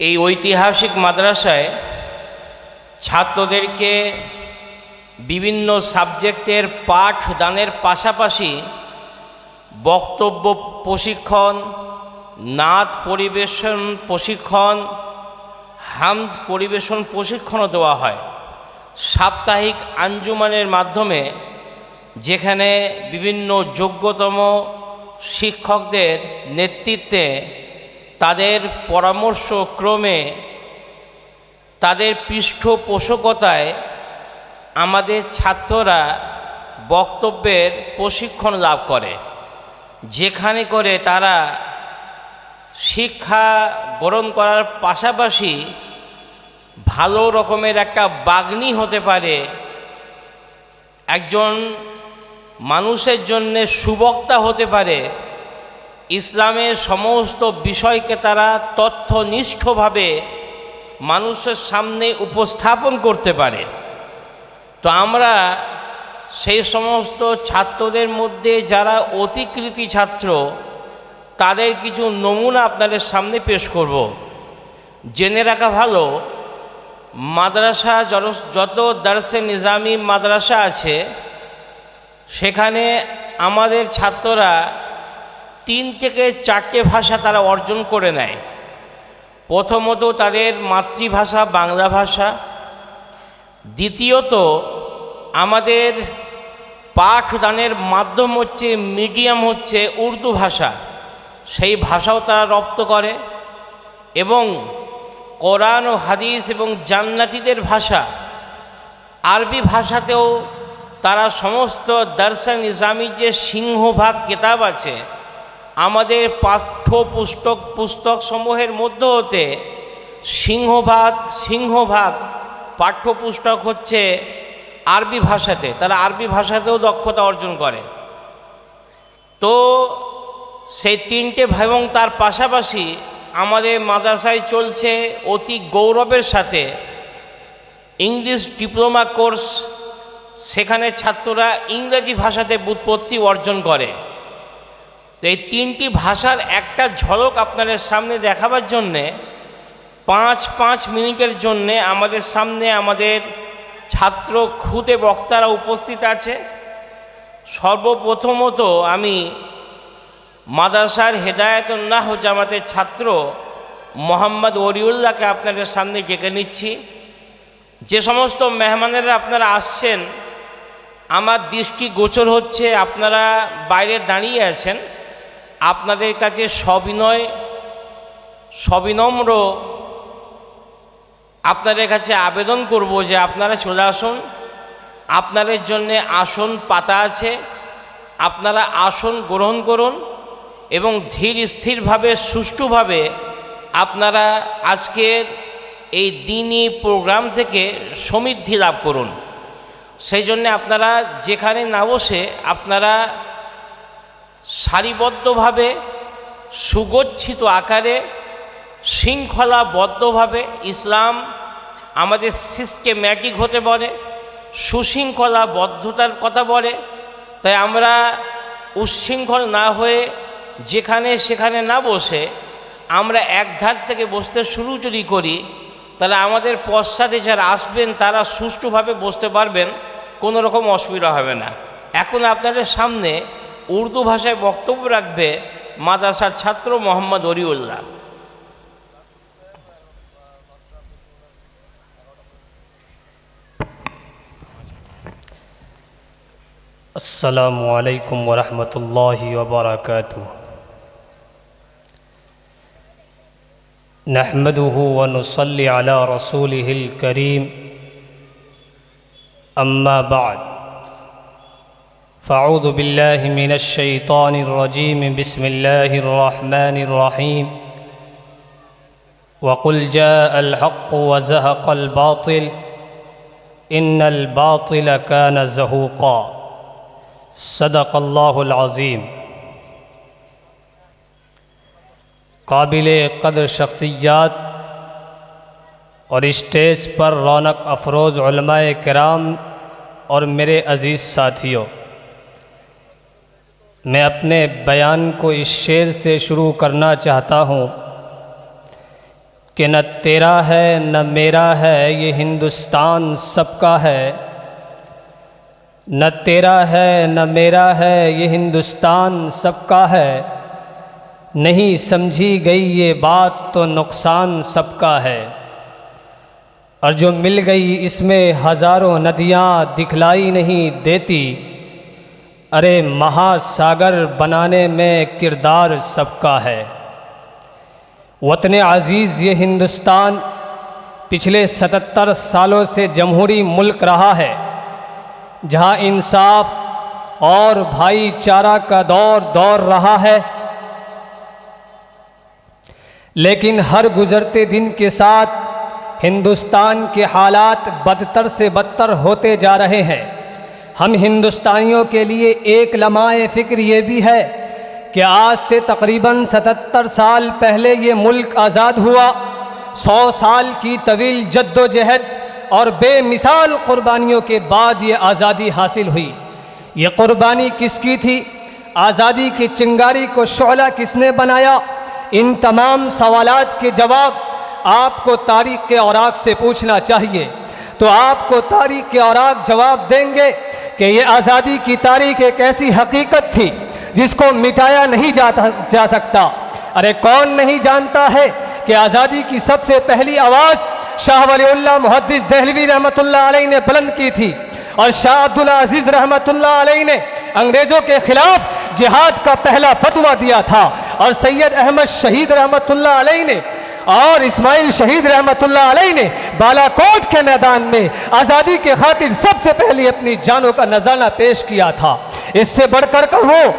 এই ঐতিহাসিক মাদ্রাসায় ছাত্রদেরকে বিভিন্ন সাবজেক্টের পাঠ দানের পাশাপাশি বক্তব্য প্রশিক্ষণ, নাচ পরিবেশন প্রশিক্ষণ, হামদ পরিবেশন প্রশিক্ষণও দেওয়া হয় সাপ্তাহিক আঞ্জুমানের মাধ্যমে, যেখানে বিভিন্ন যোগ্যতম শিক্ষকদের নেতৃত্বে তাদের পরামর্শ ক্রমে, তাদের পৃষ্ঠপোষকতায় আমাদের ছাত্ররা বক্তব্যের প্রশিক্ষণ লাভ করে, যেখানে করে তারা শিক্ষা গ্রহণ করার পাশাপাশি ভালো রকমের একটা বাগ্নি হতে পারে, একজন মানুষের জন্যে সুবক্তা হতে পারে ইসলামের সমস্ত বিষয়কে তারা তথ্যনিষ্ঠভাবে মানুষের সামনে উপস্থাপন করতে পারে। তো আমরা সেই সমস্ত ছাত্রদের মধ্যে যারা অতিকৃতি ছাত্র, তাদের কিছু নমুনা আপনাদের সামনে পেশ করব। জেনে রাখা ভালো, মাদ্রাসা যত- দার্সে নিজামি মাদ্রাসা আছে, সেখানে আমাদের ছাত্ররা তিন থেকে চারটে ভাষা তারা অর্জন করে নেয়। প্রথমত তাদের মাতৃভাষা, বাংলা ভাষা। দ্বিতীয়ত, আমাদের পাঠদানের মাধ্যম হচ্ছে, মিডিয়াম হচ্ছে উর্দু ভাষা। সেই ভাষাও তারা রপ্ত করে এবং কোরআন ও হাদিস এবং জান্নাতিদের ভাষা, আরবি ভাষাতেও তারা সমস্ত দর্শন নিজামির যে সিংহভাগ কেতাব আছে আমাদের পাঠ্য পুস্তক পুস্তকসমূহের মধ্য হতে সিংহভাগ সিংহভাগ পাঠ্যপুস্তক হচ্ছে আরবি ভাষাতে, তারা আরবি ভাষাতেও দক্ষতা অর্জন করে। তো সেই তিনটে এবং তার পাশাপাশি আমাদের মাদ্রাসায় চলছে অতি গৌরবের সাথে ইংলিশ ডিপ্লোমা কোর্স, সেখানে ছাত্ররা ইংরেজি ভাষাতে বুৎপত্তি অর্জন করে। তো এই তিনটি ভাষার একটা ঝলক আপনাদের সামনে দেখাবার জন্যে, পাঁচ পাঁচ মিনিটের জন্যে আমাদের সামনে আমাদের ছাত্র খুদে বক্তারা উপস্থিত আছে। সর্বপ্রথমত আমি মাদ্রাসার হেদায়তুল্লাহ জামাতের ছাত্র মোহাম্মদ ওরিউল্লাহকে আপনাদের সামনে ডেকে নিচ্ছি। যে সমস্ত মেহমানেরা আপনারা আসছেন, আমার দৃষ্টি গোচর হচ্ছে, আপনারা বাইরে দাঁড়িয়ে আছেন। আপনাদের কাছে সবিনয়, সবিনম্র আপনাদের কাছে আবেদন করব যে আপনারা চলে আসুন। আপনাদের জন্যে আসন পাতা আছে। আপনারা আসন গ্রহণ করুন এবং ধীর স্থিরভাবে, সুষ্ঠুভাবে আপনারা আজকের এই দিনই প্রোগ্রাম থেকে সমৃদ্ধি লাভ করুন। সেই জন্যে আপনারা যেখানে না বসে আপনারা সারিবদ্ধভাবে, সুগচ্ছিত আকারে, শৃঙ্খলাবদ্ধভাবে ইসলাম আমাদের সিস্টেম্যাটিক হতে বলে, সুশৃঙ্খলাবদ্ধতার কথা বলে। তাই আমরা উচ্ছৃঙ্খল না হয়ে যেখানে সেখানে না বসে আমরা এক ধার থেকে বসতে শুরু যদি করি, তাহলে আমাদের পশ্চাতে যারা আসবেন তারা সুষ্ঠুভাবে বসতে পারবেন, কোনো রকম অসুবিধা হবে না। এখন আপনাদের সামনে উর্দু ভাষায় বক্তব্য রাখবে মাদ্রাসার ছাত্র মোহাম্মদ অরিউল্লাহ السلام عليكم ورحمة الله وبركاته نحمده ونصلي على رسوله الكريم أما بعد فأعوذ بالله من الشيطان الرجيم بسم الله الرحمن الرحيم وقل جاء الحق وزهق الباطل إن الباطل كان زهوقا صدق اللہ العظیم. قابل قدر شخصیات اور اسٹیج پر رونق افروز علماء کرام اور میرے عزیز ساتھیوں میں اپنے بیان کو اس شعر سے شروع کرنا چاہتا ہوں کہ نہ تیرا ہے، نہ میرا ہے، یہ ہندوستان سب کا ہے۔ نہ تیرا ہے، نہ میرا ہے، یہ ہندوستان سب کا ہے۔ نہیں سمجھی گئی یہ بات تو نقصان سب کا ہے۔ اور جو مل گئی اس میں ہزاروں ندیاں دکھلائی نہیں دیتی ارے مہا ساگر بنانے میں کردار سب کا ہے۔ وطن عزیز یہ ہندوستان پچھلے ستتر سالوں سے جمہوری ملک رہا ہے، جہاں انصاف اور بھائی چارہ کا دور دور رہا ہے۔ لیکن ہر گزرتے دن کے ساتھ ہندوستان کے حالات بدتر سے بدتر ہوتے جا رہے ہیں۔ ہم ہندوستانیوں کے لیے ایک لمحہ فکر یہ بھی ہے کہ آج سے تقریباً ستتر سال پہلے یہ ملک آزاد ہوا، سو سال کی طویل جد و جہد اور بے مثال قربانیوں کے بعد یہ آزادی حاصل ہوئی۔ یہ قربانی کس کی تھی؟ آزادی کی چنگاری کو شعلہ کس نے بنایا؟ ان تمام سوالات کے جواب آپ کو تاریخ کے اوراق سے پوچھنا چاہیے۔ تو آپ کو تاریخ کے اوراق جواب دیں گے۔ کہ یہ آزادی کی تاریخ ایک ایسی حقیقت تھی جس کو مٹایا نہیں جاتا جا سکتا۔ ارے کون نہیں جانتا ہے کہ آزادی کی سب سے پہلی آواز شاہ ولی اللہ محدث دہلوی رحمۃ اللہ علیہ نے بلند کی تھی۔ اور شاہ عبدالعزیز رحمۃ اللہ علیہ نے انگریزوں کے خلاف جہاد کا پہلا فتویٰ دیا تھا۔ اور سید احمد شہید رحمۃ اللہ علیہ نے اور اسماعیل شہید رحمت اللہ علیہ نے بالا کوٹ کے میدان میں آزادی کے خاطر سب سے پہلی اپنی جانوں کا نذرانہ پیش کیا تھا۔ اس سے بڑھ کر کہوں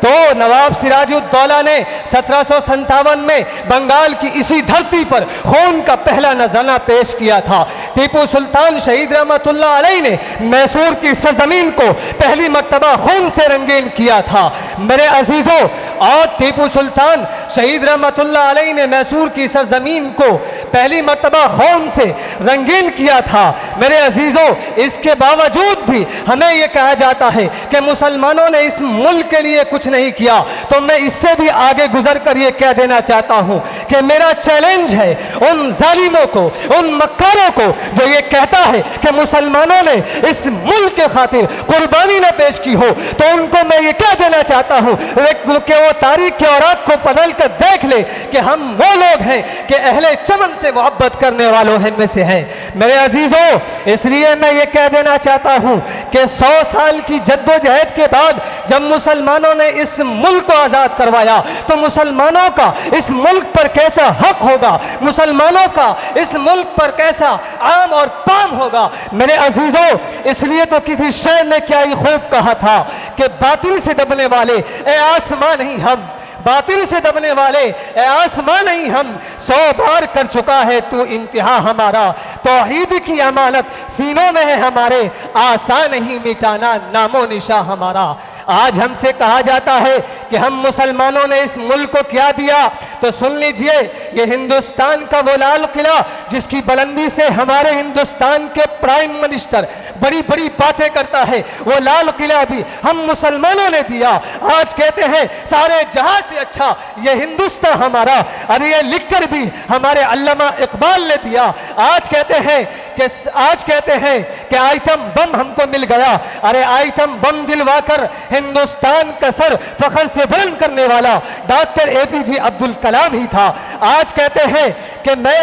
تو نواب سراج الدولہ نے سترہ سو سنتاون میں بنگال کی اسی دھرتی پر خون کا پہلا نذرانہ پیش کیا تھا۔ ٹیپو سلطان شہید رحمۃ اللہ علیہ نے میسور کی سرزمین کو پہلی مرتبہ خون سے رنگین کیا تھا۔ میرے عزیزوں اور ٹیپو سلطان شہید رحمۃ اللہ علیہ نے میسور کی سرزمین کو پہلی مرتبہ خون سے رنگین کیا تھا۔ میرے عزیزوں اس کے باوجود بھی ہمیں یہ کہا جاتا ہے کہ مسلمانوں نے اس ملک کے لیے کچھ نہیں کیا، تو میں اس سے بھی آگے گزر کر یہ کہہ دینا چاہتا ہوں کہ میرا چیلنج ہے ان ظالموں کو، ان مکاروں کو جو یہ کہتا ہے کہ مسلمانوں نے اس ملک کے خاطر قربانی نہ پیش کی ہو، تو ان کو میں یہ کہہ دینا چاہتا ہوں کہ وہ تاریخ کے اوراق کو بدل کر دیکھ لے کہ ہم وہ لوگ ہیں کہ اہل چمن سے محبت کرنے والوں ہیں میں سے ہیں۔ میرے عزیزوں اس لیے میں یہ کہہ دینا چاہتا ہوں کہ سو سال کی جد و جہد کے بعد جب مسلمانوں نے اس ملک کو آزاد کروایا تو مسلمانوں کا اس ملک پر کیسا حق ہوگا؟ مسلمانوں کا اس ملک پر کیسا عام اور پام ہوگا؟ میرے عزیزوں اس لیے تو کسی شعر نے کیا ہی خوب کہا تھا کہ باطل سے دبنے والے، اے آسمان نہیں ہم۔ باطل سے دبنے والے، اے آسمان نہیں ہم۔ سو بار کر چکا ہے تو انتہا ہمارا، توحید کی امانت، سینوں میں ہے ہمارے۔ آسان نہیں، مٹانا نام و نشا ہمارا۔ آج ہم سے کہا جاتا ہے کہ ہم مسلمانوں نے اس ملک کو کیا دیا؟ تو سن لیجیے یہ ہندوستان کا وہ لال قلعہ جس کی بلندی سے ہمارے ہندوستان کے پرائم منسٹر بڑی بڑی باتیں کرتا ہے، وہ لال قلعہ بھی ہم مسلمانوں نے دیا۔ آج کہتے ہیں، سارے جہاں سے اچھا یہ ہندوستان ہمارا۔ اور یہ لکھ کر بھی ہمارے علامہ اقبال نے دیا۔ آج کہتے ہیں کہ آج کہتے ہیں کہ آئٹم بم ہم کو مل گیا۔ ارے آئٹم بم دلوا کر ہندوستان کا سر فخر سے بلند کرنے والا ڈاکٹر اے پی جی عبد الکلام ہی تھا۔ آج کہتے ہیں کہ میں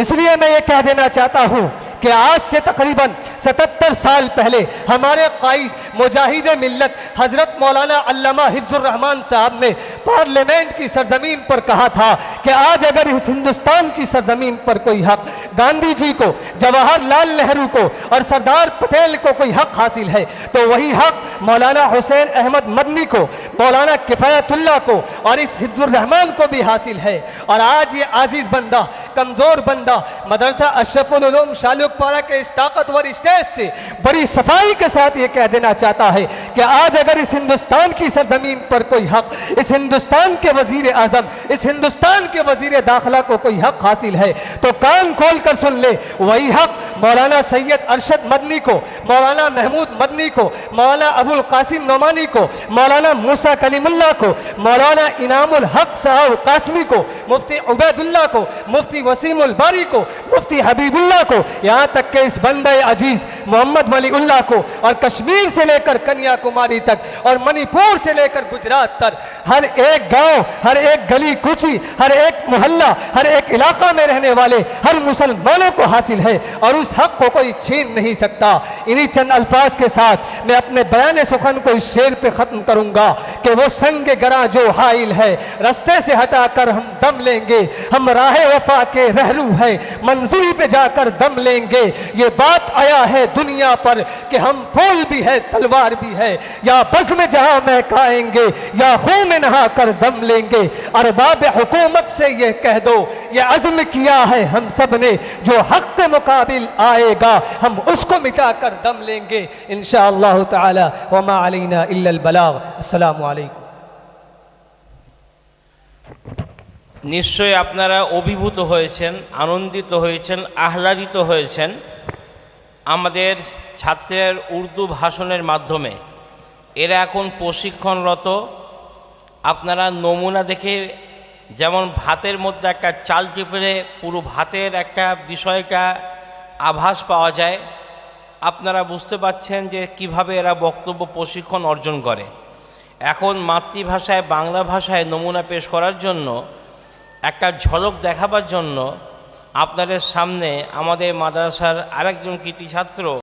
اس لیے میں یہ کہہ دینا چاہتا ہوں کہ آج سے تقریباً ستتر سال پہلے ہمارے قائد مجاہد ملت حضرت مولانا علامہ حفظ الرحمان صاحب نے پارلیمنٹ کی سرزمین پر کہا تھا کہ آج اگر اس ہندوستان کی سرزمین پر کوئی حق، گاندھی جی کو، جواہر لال نہرو کو اور سردار پٹیل کو کوئی حق حاصل ہے، تو وہی حق مولانا حسین احمد مدنی کو، مولانا کفایت اللہ کو اور اس حفظ الرحمان کو بھی حاصل ہے۔ اور آج یہ عزیز بندہ، کمزور بندہ، مدرسہ اشرف العلوم شے سے بڑی صفائی کے ساتھ یہ کہہ دینا چاہتا ہے کہ آج اگر اس ہندوستان کی سرزمین پر کوئی حق، اس ہندوستان کے وزیر اعظم، اس ہندوستان کے وزیر داخلہ کو کوئی حق حاصل ہے تو کان کھول کر سن لے۔ وہی حق مولانا سید ارشد مدنی کو، مولانا محمود مدنی کو، مولانا ابو القاسم نعمانی کو، مولانا موسا کلیم اللہ کو، مولانا انعام الحق صاحب قاسمی کو، مفتی عبید اللہ کو، مفتی وسیم الباری کو، مفتی حبیب اللہ کو۔ یہاں تک کہ اس بندہ عزیز عزیز محمد ولی اللہ کو اور کشمیر سے لے کر کنیا کماری تک اور منی پور سے لے کر گجرات تک، ہر ایک گاؤں، ہر ایک گلی کچھی ہر ایک محلہ، ہر ایک علاقہ میں رہنے والے ہر مسلمانوں کو حاصل ہے اور اس حق کو کوئی چھین نہیں سکتا۔ انہی چند الفاظ کے ساتھ میں اپنے بیان سخن کو اس شیر پہ ختم کروں گا کہ وہ سنگ گرا جو حائل ہے، رستے سے ہٹا کر ہم دم لیں گے۔ ہم راہ وفا کے رہلو ہیں، منزل پہ جا کر دم لیں گے۔ یہ بات آیا ہے ہے دنیا پر کہ ہم فول بھی ہے تلوار بھی ہے یا بزم جہاں میں کائیں گے، یا خون میں نہا کر دم لیں گے۔ ارباب حکومت سے یہ کہہ دو، یہ عزم کیا ہے ہم سب نے۔ جو حق کے مقابل آئے گا، ہم اس کو مٹا کر دم لیں گے۔ انشاءاللہ تعالی، وما علینا الا البلاغ۔ السلام علیکم۔ নিশ্চয়ই আপনারা অভিভূত হয়েছেন আনন্দিত হয়েছেন আহ্লাদিত হয়েছেন আমাদের ছাত্রের উর্দু ভাষণের মাধ্যমে এরা এখন প্রশিক্ষণরত। আপনারা নমুনা দেখে যেমন ভাতের মধ্যে একটা চাল টিপে পুরো ভাতের একটা বিষয়টা আভাস পাওয়া যায়। আপনারা বুঝতে পারছেন যে কীভাবে এরা বক্তব্য প্রশিক্ষণ অর্জন করে। এখন মাতৃভাষায়, বাংলা ভাষায় নমুনা পেশ করার জন্য, একটা ঝলক দেখাবার জন্য আপনাদের সামনে আমাদের মাদ্রাসার আরেকজন কৃতি ছাত্র